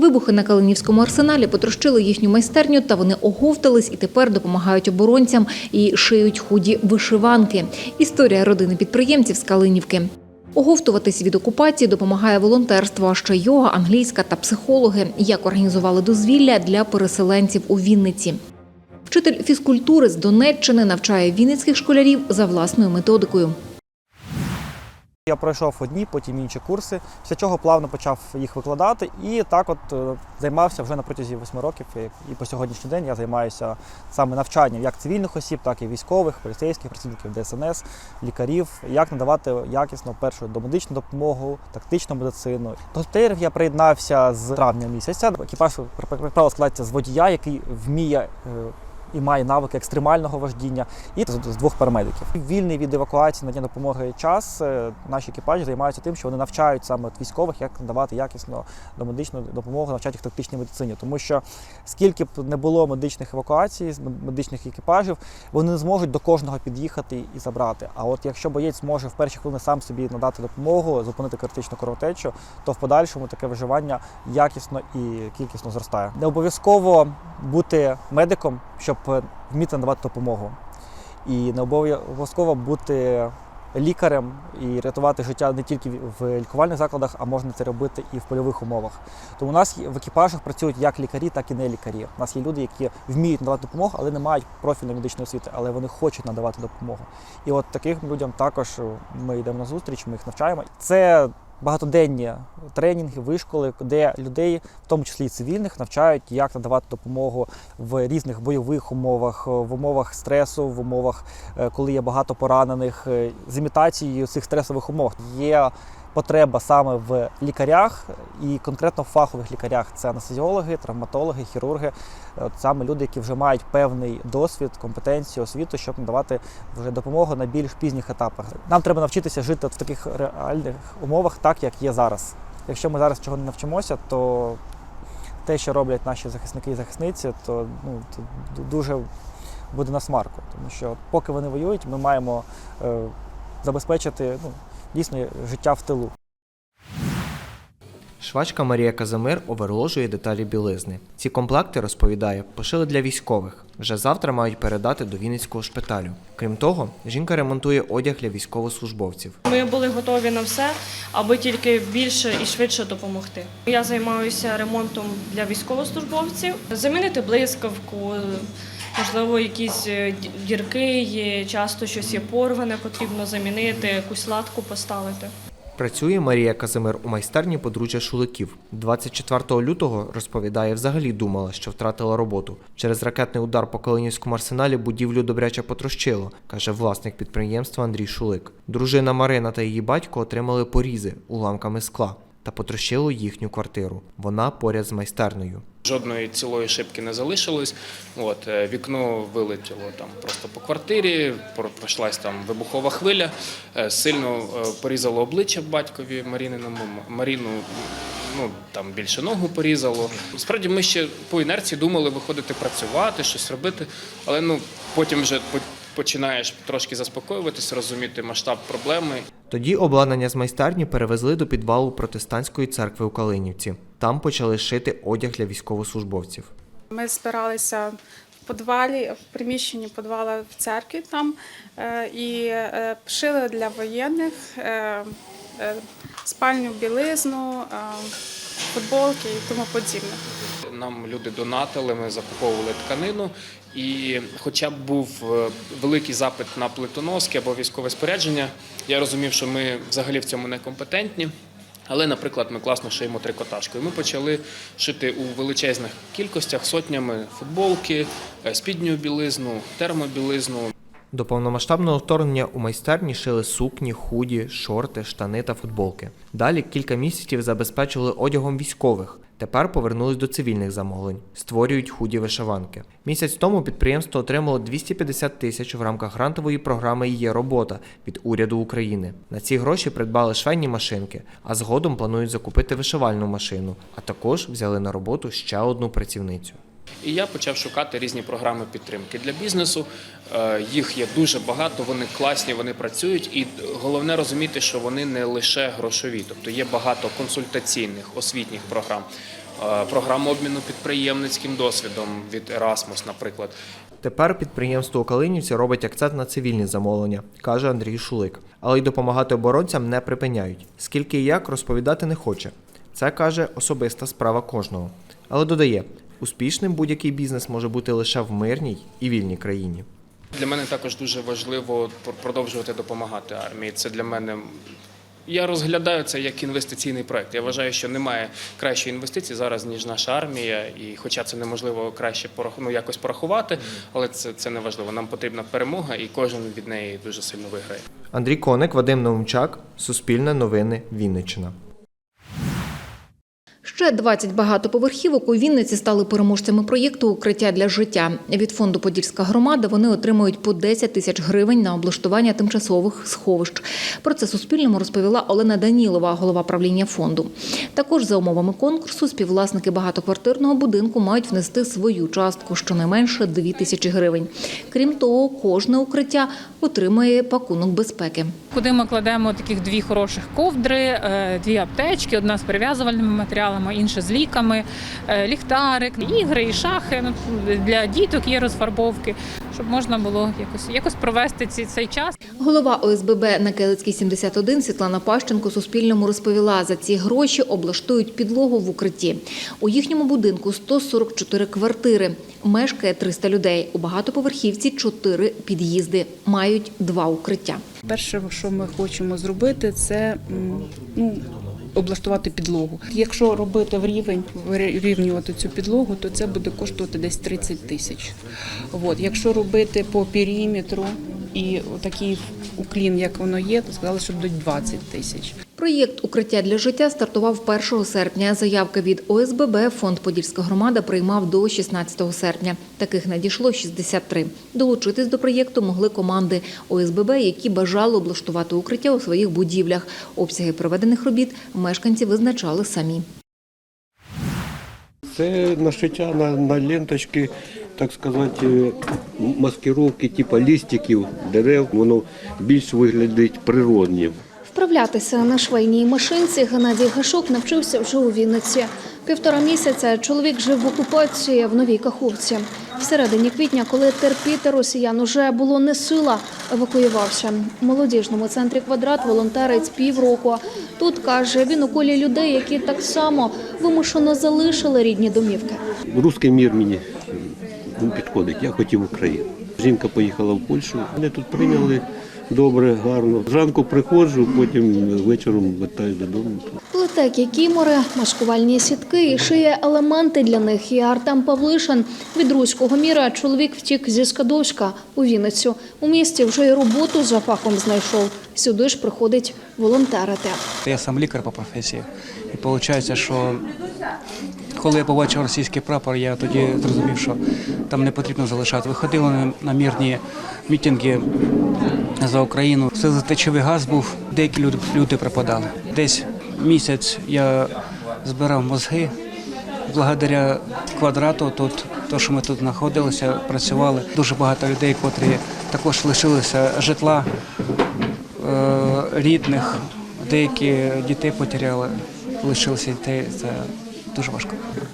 Вибухи на Калинівському арсеналі потрощили їхню майстерню, та вони оговтались і тепер допомагають оборонцям і шиють худі вишиванки. Історія родини підприємців з Калинівки. Оговтуватись від окупації допомагає волонтерство, а ще йога, англійська та психологи, як організували дозвілля для переселенців у Вінниці. Вчитель фізкультури з Донеччини навчає вінницьких школярів за власною методикою. Я пройшов одні, потім інші курси, після чого плавно почав їх викладати і так от е, займався вже на протязі восьми років. І, по сьогоднішній день я займаюся саме навчанням як цивільних осіб, так і військових, поліцейських працівників ДСНС, лікарів, як надавати якісно першу домедичну допомогу, тактичну медицину. До госпіталерів я приєднався з травня місяця. Екіпаж, як складається з водія, який вміє. І має навики екстремального вождіння, і з двох парамедиків. Вільний від евакуації надання допомоги час е, наші екіпажі займаються тим, що вони навчають саме військових, як надавати якісно домедичну допомогу, навчати їх тактичній медицині. Тому що скільки б не було медичних евакуацій, з медичних екіпажів, вони не зможуть до кожного під'їхати і забрати. А от якщо боєць може в перші хвилини сам собі надати допомогу, зупинити критичну кровотечу, то в подальшому таке виживання якісно і кількісно зростає. Не обов'язково бути медиком, щоб вміти надавати допомогу. І не обов'язково бути лікарем і рятувати життя не тільки в лікувальних закладах, а можна це робити і в польових умовах. Тому у нас в екіпажах працюють як лікарі, так і не лікарі. У нас є люди, які вміють надавати допомогу, але не мають профільної медичної освіти, але вони хочуть надавати допомогу. І от таких людям також ми йдемо на зустріч, ми їх навчаємо. Це багатоденні тренінги, вишколи, де людей, в тому числі і цивільних, навчають, як надавати допомогу в різних бойових умовах, в умовах стресу, в умовах, е, коли є багато поранених, е, з імітацією цих стресових умов. Є потреба саме в лікарях і конкретно в фахових лікарях. Це анестезіологи, травматологи, хірурги, От саме люди, які вже мають певний досвід, компетенцію, освіту, щоб надавати вже допомогу на більш пізніх етапах. Нам треба навчитися жити в таких реальних умовах, так як є зараз. Якщо ми зараз чого не навчимося, то те, що роблять наші захисники і захисниці, то ну то дуже буде на смарку. Тому що поки вони воюють, ми маємо е, забезпечити ну, дійсно життя в тилу. Швачка Марія Казимир оверложує деталі білизни. Ці комплекти, розповідає, пошили для військових. Вже завтра мають передати до Вінницького шпиталю. Крім того, жінка ремонтує одяг для військовослужбовців. Ми були готові на все, аби тільки більше і швидше допомогти. Я займаюся ремонтом для військовослужбовців, замінити блискавку, можливо, якісь е, дірки є, часто щось є порване, потрібно замінити, якусь латку поставити. Працює Марія Казимир у майстерні подружжя Шуликів. 24 лютого, розповідає, взагалі думала, що втратила роботу. Через ракетний удар по Калинівському арсеналі будівлю добряче потрощило, каже власник підприємства Андрій Шулик. Дружина Марина та її батько отримали порізи уламками скла та потрощило їхню квартиру. Вона поряд з майстернею. Жодної цілої шибки не залишилось. От, е, вікно вилетіло там просто по квартирі, про- пройшлась там вибухова хвиля, е, сильно е, порізало обличчя батькові Маріниному, Маріну ну, там більше ногу порізало. Справді ми ще по інерції думали виходити працювати, щось робити, але ну, потім вже починаєш трошки заспокоюватися, розуміти масштаб проблеми. Тоді обладнання з майстерні перевезли до підвалу протестантської церкви у Калинівці. Там почали шити одяг для військовослужбовців. Ми збиралися в підвалі, в приміщенні підвала в церкві там е, і е, шили для воєнних е, спальню білизну, футболки і тому подібне. Нам люди донатили, ми закуповували тканину. І хоча б був е, великий запит на плитоноски або військове спорядження, я розумів, що ми взагалі в цьому некомпетентні. Але, наприклад, ми класно шиємо трикотажку. І ми почали шити у величезних кількостях сотнями футболки, е, спідню білизну, термобілизну. До повномасштабного вторгнення у майстерні шили сукні, худі, шорти, штани та футболки. Далі кілька місяців забезпечували одягом військових. Тепер повернулись до цивільних замовлень, створюють худі вишиванки. Місяць тому підприємство отримало 250 тисяч в рамках грантової програми Є робота від уряду України. На ці гроші придбали швейні машинки, а згодом планують закупити вишивальну машину, а також взяли на роботу ще одну працівницю. І я почав шукати різні програми підтримки для бізнесу. Е, Їх є дуже багато, вони класні, вони працюють. І головне розуміти, що вони не лише грошові, тобто є багато консультаційних освітніх програм. е, програму обміну підприємницьким досвідом від Erasmus, наприклад. Тепер підприємство у Калинівці робить акцент на цивільні замовлення, каже Андрій Шулик. Але й допомагати оборонцям не припиняють. Скільки і як розповідати не хоче. Це каже особиста справа кожного. Але додає, успішним будь-який бізнес може бути лише в мирній і вільній країні. Для мене також дуже важливо продовжувати допомагати армії. Це для мене. Я розглядаю це як інвестиційний проект. Я вважаю, що немає кращої інвестиції зараз, ніж наша армія. І хоча це неможливо краще порах... ну, якось порахувати, але це, це не важливо. Нам потрібна перемога, і кожен від неї дуже сильно виграє. Андрій Коник, Вадим Наумчак, Суспільне новини, Вінниччина. Ще 20 багатоповерхівок у Вінниці стали переможцями проєкту Укриття для життя. Від фонду Подільська громада вони отримують по 10 тисяч гривень на облаштування тимчасових сховищ. Про це Суспільному розповіла Олена Данілова, голова правління фонду. Також за умовами конкурсу співвласники багатоквартирного будинку мають внести свою частку, щонайменше 2 тисячі гривень. Крім того, кожне укриття отримує пакунок безпеки. Куди ми кладемо таких дві хороших ковдри, е, дві аптечки, одна з перев'язувальними матеріалами, інша з ліками, е, ліхтарик, ігри і шахи. Ну, для діток є розфарбовки, щоб можна було якось якось провести ці, цей час. Голова ОСББ на Келицькій 71 Світлана Пащенко Суспільному розповіла, за ці гроші облаштують підлогу в укритті. У їхньому будинку 144 квартири. Мешкає 300 людей. У багатоповерхівці 4 під'їзди. Мають два укриття. Перше, що ми хочемо зробити, це ну, облаштувати підлогу. Якщо робити в рівень, вирівнювати цю підлогу, то це буде коштувати десь 30 тисяч. От. Якщо робити по периметру і такий уклін, як воно є, то сказали, що будуть 20 тисяч. Проєкт Укриття для життя стартував 1 серпня. Заявки від ОСББ фонд Подільська громада приймав до 16 серпня. Таких надійшло 63. Долучитись до проєкту могли команди ОСББ, які бажали облаштувати укриття у своїх будівлях. Обсяги проведених робіт мешканці визначали самі. Це нашиття на, на ленточки, так сказати, маскировки, типу лістиків, дерев, воно більш виглядить природнім. Вправлятися на швейній машинці Геннадій Гашук навчився вже у Вінниці. Півтора місяця чоловік жив в окупації в Новій Каховці. В середині квітня, коли терпіти росіян уже було не сила, евакуювався. У молодіжному центрі «Квадрат» волонтерець півроку. Тут, каже, він у колі людей, які так само вимушено залишили рідні домівки. Руський мір мені підходить, я хотів Україну. Жінка поїхала в Польщу, мене тут прийняли добре, гарно. Зранку приходжу, потім вечором вертаюсь додому. Плете кікімори, маскувальні сітки і шиє елементи для них. І Артем Павлишин від руського міра чоловік втік зі Скадовська у Вінницю. У місті вже й роботу за фахом знайшов. Сюди ж приходить волонтерити. Я сам лікар по професії. І виходить, що коли я побачив російський прапор, я тоді зрозумів, що там не потрібно залишати. Виходили на- мирні мітинги за Україну. Все за течовий газ був, деякі люди, люди пропадали. Десь місяць я збирав мозги. Благодаря квадрату, тут то, що ми тут знаходилися, працювали. Дуже багато людей, котрі також лишилися житла е, рідних, деякі дітей потеряли, лишилися дітей. Дуже важко.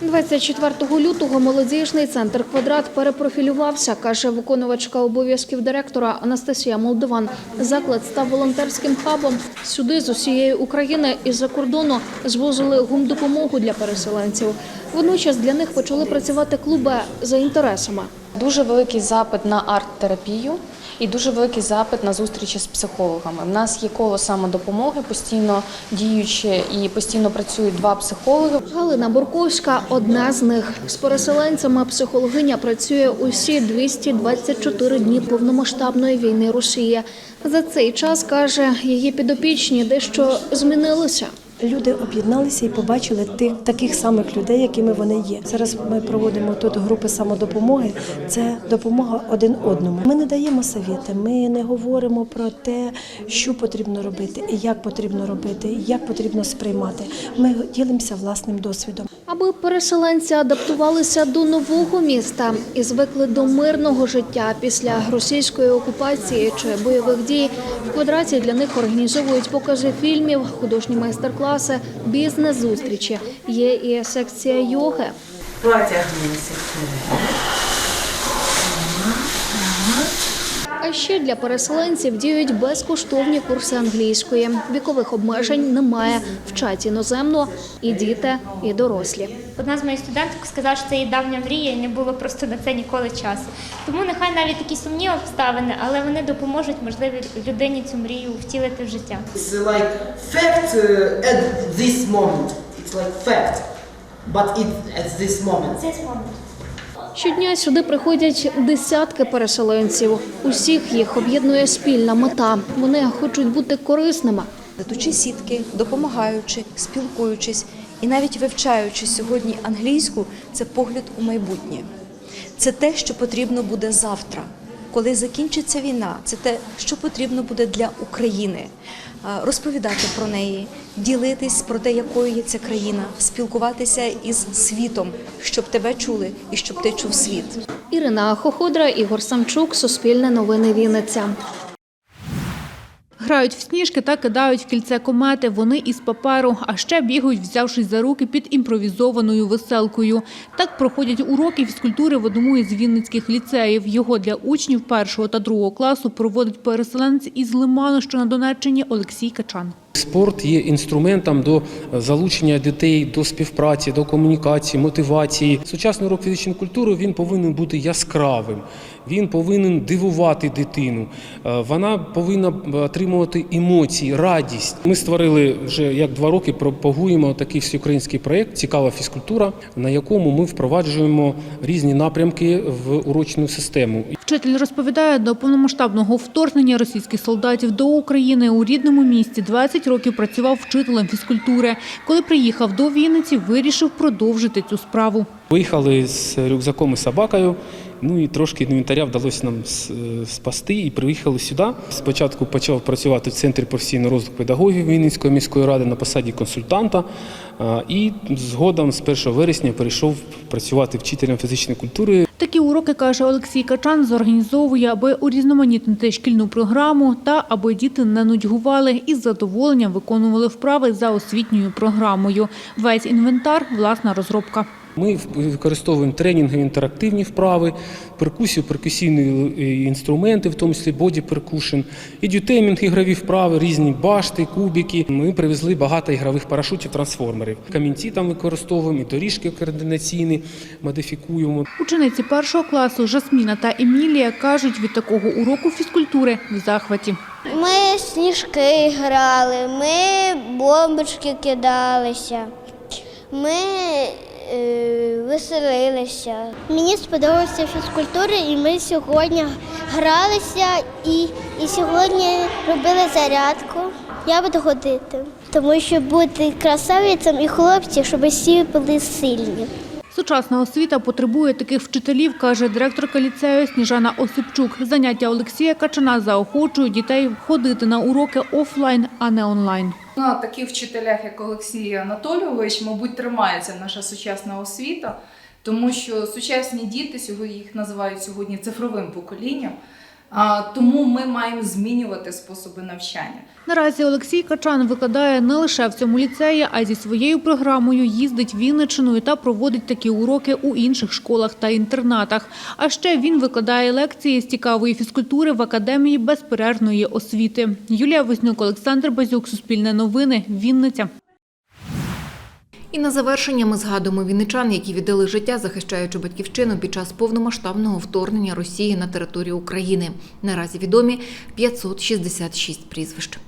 24 лютого молодіжний центр «Квадрат» перепрофілювався, каже виконувачка обов'язків директора Анастасія Молдован. Заклад став волонтерським хабом. Сюди з усієї України і за кордону звозили гумдопомогу для переселенців. Водночас для них почали працювати клуби за інтересами. Дуже великий запит на арт-терапію і дуже великий запит на зустрічі з психологами. У нас є коло самодопомоги, постійно діюче і постійно працюють два психологи. Галина Бурковська – одна з них. З переселенцями психологиня працює усі 224 дні повномасштабної війни Росії. За цей час, каже, її підопічні дещо змінилися. Люди об'єдналися і побачили тих таких самих людей, якими вони є. Зараз ми проводимо тут групи самодопомоги. Це допомога один одному. Ми не даємо совєти, ми не говоримо про те, що потрібно робити, і як потрібно робити, і як потрібно сприймати. Ми ділимося власним досвідом. Аби переселенці адаптувалися до нового міста і звикли до мирного життя після російської окупації чи бойових дій, в квадраті для них організовують покази фільмів, художні майстер-класи майстер-класи, бізнес-зустрічі. Є і секція йоги. Потягнемося. А ще для переселенців діють безкоштовні курси англійської. Вікових обмежень немає. Вчать іноземно і діти, і дорослі. Одна з моїх студенток сказала, що це її давня мрія, і не було просто на це ніколи часу. Тому нехай навіть такі сумні обставини, але вони допоможуть, можливо, людині цю мрію втілити в життя. It's like fact uh, at this moment. It's like fact. But it at this moment. Це момент. Щодня сюди приходять десятки переселенців. Усіх їх об'єднує спільна мета. Вони хочуть бути корисними. Ведучи сітки, допомагаючи, спілкуючись і навіть вивчаючи сьогодні англійську, це погляд у майбутнє. Це те, що потрібно буде завтра. Коли закінчиться війна, це те, що потрібно буде для України. Розповідати про неї, ділитись про те, якою є ця країна, спілкуватися із світом, щоб тебе чули і щоб ти чув світ. Ірина Хоходра, Ігор Самчук, Суспільне новини Вінниця. Грають в сніжки та кидають в кільце комети. Вони із паперу, а ще бігають, взявшись за руки під імпровізованою веселкою. Так проходять уроки фізкультури в одному із вінницьких ліцеїв. Його для учнів першого та другого класу проводить переселенець із Лиману, що на Донеччині Олексій Качан. Спорт є інструментом до залучення дітей до співпраці, до комунікації, мотивації. Сучасний урок фізичної культури він повинен бути яскравим. Він повинен дивувати дитину. Е, Вона повинна отримувати емоції, радість. Ми створили вже як два роки. пропагуємо такий всеукраїнський проєкт Цікава фізкультура, на якому ми впроваджуємо різні напрямки в урочну систему. Вчитель розповідає, до повномасштабного вторгнення російських солдатів до України у рідному місті 20 років працював вчителем фізкультури. Коли приїхав до Вінниці, вирішив продовжити цю справу. Виїхали з рюкзаком і собакою. Ну і трошки інвентаря вдалося нам е, спасти і приїхали сюди. Спочатку почав працювати в центрі професійного розвитку педагогів Вінницької міської ради на посаді консультанта. І згодом з 1 вересня перейшов працювати вчителем фізичної культури. Такі уроки, каже Олексій Качан, зорганізовує, аби урізноманітнити шкільну програму та аби діти не нудьгували і з задоволенням виконували вправи за освітньою програмою. Весь інвентар – власна розробка. Ми використовуємо тренінги, інтерактивні вправи, перкусію, перкусійні е, інструменти, в тому числі боді перкушн, ідютеймінг, ігрові вправи, різні башти, кубики. Ми привезли багато ігрових парашутів, трансформерів. Камінці там використовуємо, і доріжки координаційні модифікуємо. Учениці першого класу Жасміна та Емілія кажуть, від такого уроку фізкультури в захваті. Ми сніжки грали, ми бомбочки кидалися, ми веселилися. Мені сподобалася фізкультура, і ми сьогодні гралися і, і сьогодні робили зарядку. Я буду ходити, тому що бути красавицям і хлопці, щоб всі були сильні. Сучасна освіта потребує таких вчителів, каже директорка ліцею Сніжана Осипчук. Заняття Олексія Качана заохочують дітей ходити на уроки офлайн, а не онлайн. На таких вчителях, як Олексій Анатолійович, мабуть, тримається наша сучасна освіта, тому що сучасні діти сьогодні їх називають сьогодні цифровим поколінням. Тому ми маємо змінювати способи навчання. Наразі Олексій Качан викладає не лише в цьому ліцеї, а й зі своєю програмою їздить Вінничиною та проводить такі уроки у інших школах та інтернатах. А ще він викладає лекції з цікавої фізкультури в академії безперервної освіти. Юлія Вознюк, Олександр Базюк, Суспільне новини, Вінниця. І на завершення ми згадуємо вінничан, які віддали життя, захищаючи батьківщину під час повномасштабного вторгнення Росії на територію України. Наразі відомі 566 прізвищ.